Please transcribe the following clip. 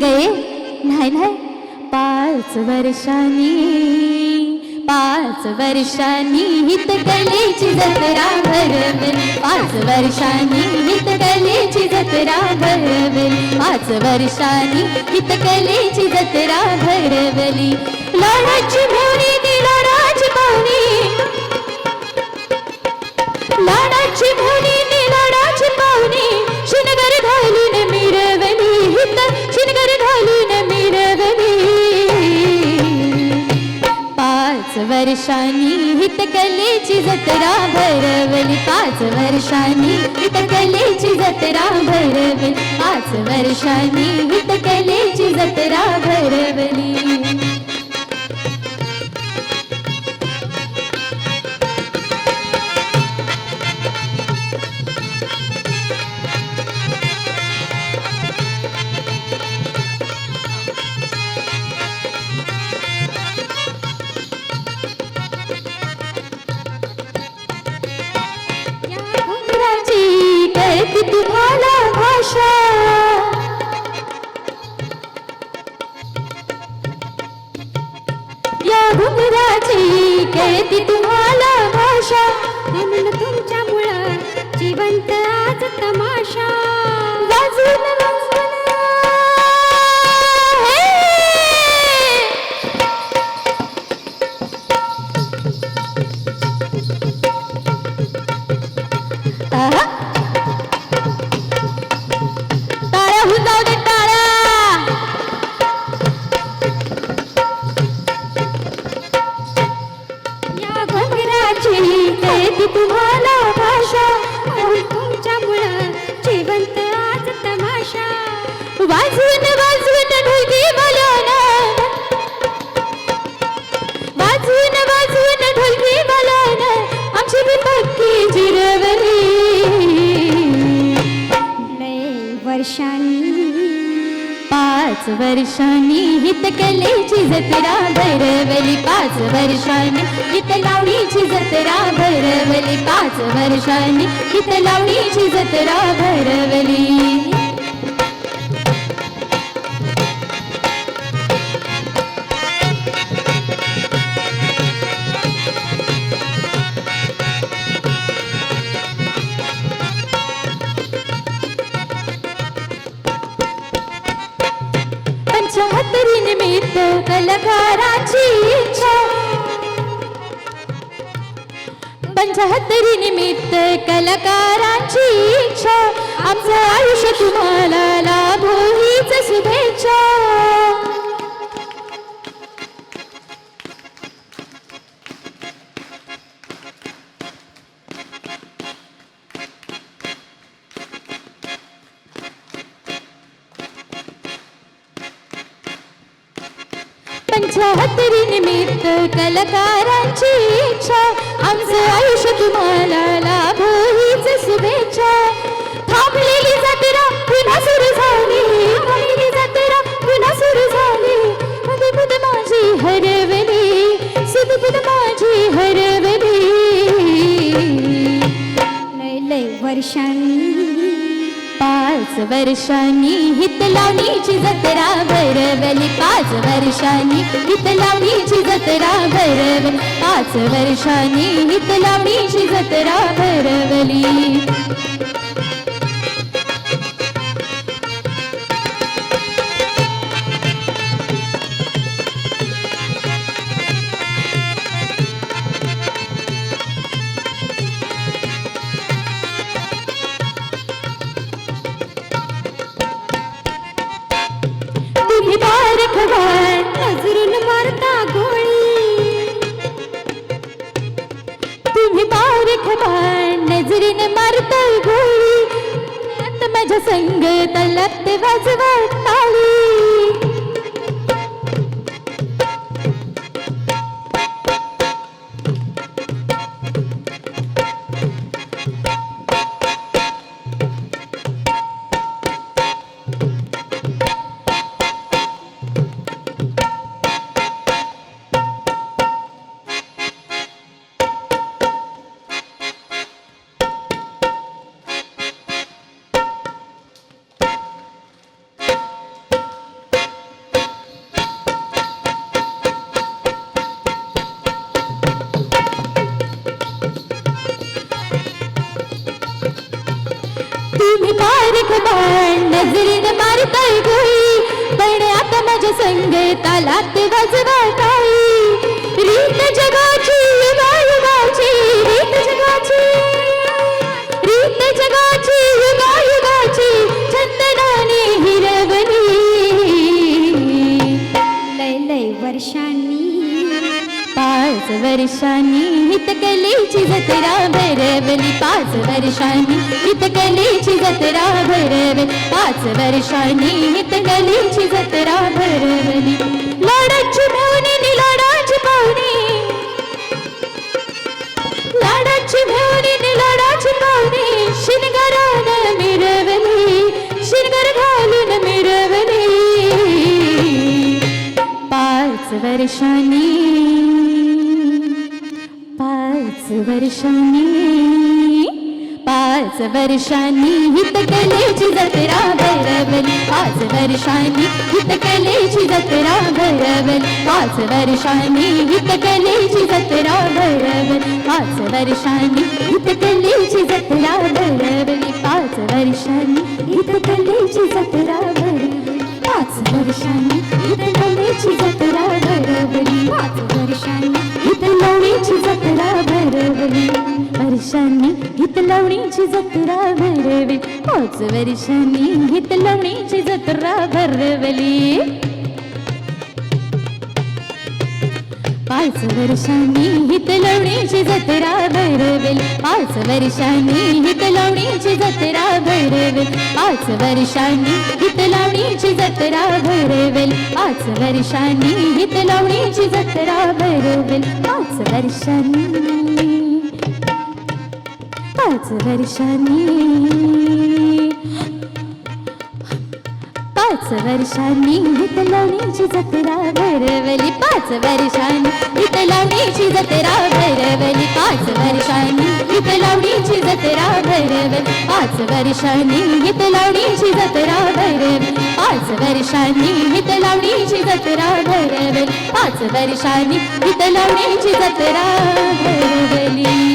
गए नाही नाही. पाच वर्षांनी पाच वर्षांनी हित कलेची जत्रा भरवेल. पाच वर्षांनी हित कलेची जत्रा भरवेल. पाच वर्षांनी हित कलेची जत्रा भरवली. लाडाची भोरी ती लाडाची पाहुणी लाडाची भोरी वर्षांनी हित कलेची जत्रा भरवली. पाच वर्षांनी हित कलेची जत्रा भरवली. पाच वर्षांनी हित कलेची जत्रा भरवली. तुम्हाला भाषा. या घुंगराची कळती तुम्हाला भाषा. म्हणून तुमच्यामुळं जिवंत आज तमाशा. वाजवून वाजवून तुम्हाला भाषा तुमच्या तुमच्यामुळं जिवंत आज तमाशा? वाजवून वाजवून ढोलकी बोलवणं वाजवून वाजवून ढोलकी बोलवणं आमची मी पक्की जिरवली. लय वर्षांनी पाच वर्षांनी हित कलेची जत्रा भरवली पाच वर्षांनी. हित लावणीची जत्रा भरवली पाच वर्षांनी. हित लावणीची जत्रा भरवली पंचाहत्तरी कलाकाराची इच्छा. पंचाहत्तरी निमित्त कलाकारांची इच्छा. आमचं आयुष्य तुम्हाला लाभो हीच शुभेच्छा. पंचाहत्तरी निमित्त कलाकारांची इच्छा. आमचं आयुष्य तुम्हाला लाभो हीच शुभेच्छा. थांबलेली जत्रा पुन्हा सुरू झाली. थांबलेली जत्रा पुन्हा सुरू झाली. सुदबुद माझी हरवली. सुदबुद माझी हरवली. लय लय वर्षांनी पाच वर्षांनी हित लावणीची जत्रा भरवली पाच वर्षांनी. हित लावणीची जत्रा भरवली पाच वर्षांनी. हित लावणीची जत्रा भरवली. माझ्या संग तलत वाजवा टाळी मार खबाण नजरीन मारताय गोळी पण आता माझ्या संग तालात वाजवा काही रीत जगाची हितकलेची जत्रा भरवली पाच वर्षांनी हितकलेची जत्रा भरवली पाच वर्षांनी हितकलेची जत्रा भरवली लाडाची भावनी लाडाची पाहुणी लाडाची भावनी लाडाची पाहुणी शिनगारानं मिरवली शिनगार घालून मिरवली. पाच वर्षांनी वर्षांनी पाच वर्षांनी हितकलेची जत्रा भरवली पाच वर्षांनी हितकलेची जत्रा भरवली पाच वर्षांनी हितकलेची जत्रा भरवली पाच वर्षांनी हितकलेची जत्रा भरवली पाच वर्षांनी हितकलेची जत्रा भरवली पाच वर्षांनी हितकलेची जत्रा भरवली. पाच वर्षांनी हितलवणीची जत्रा भरवली. वर्षांनी हितलवणीची जत्रा भरवली. पाच वर्षांनी हितलवणीची जत्रा भरवली. पाच वर्षांनी हितलवणीची जत्रा भरवेल. पाच वर्षांनी हितलवणीची जत्रा भरवेल पाच वर्षांनी हितलावणीची जत्रा भरवेल. पाच वर्षांनी हितलावणीची जत्रा भरवेल पाच वर्षांनी पाच वर्षांनी. पाच वर्षांनी हितलावणीची जत्रा भरवली. पाच वर्षांनी हितलावणीची जत्रा भरवली. पाच वर्षांनी हितलावणीची जत्रा भरवली. पाच वर्षांनी हितलावणीची जत्रा भरवली. पाच वर्षांनी हितलावणीची जत्रा भरवली. पाच वर्षांनी हितलावणीची जत्रा भरवली.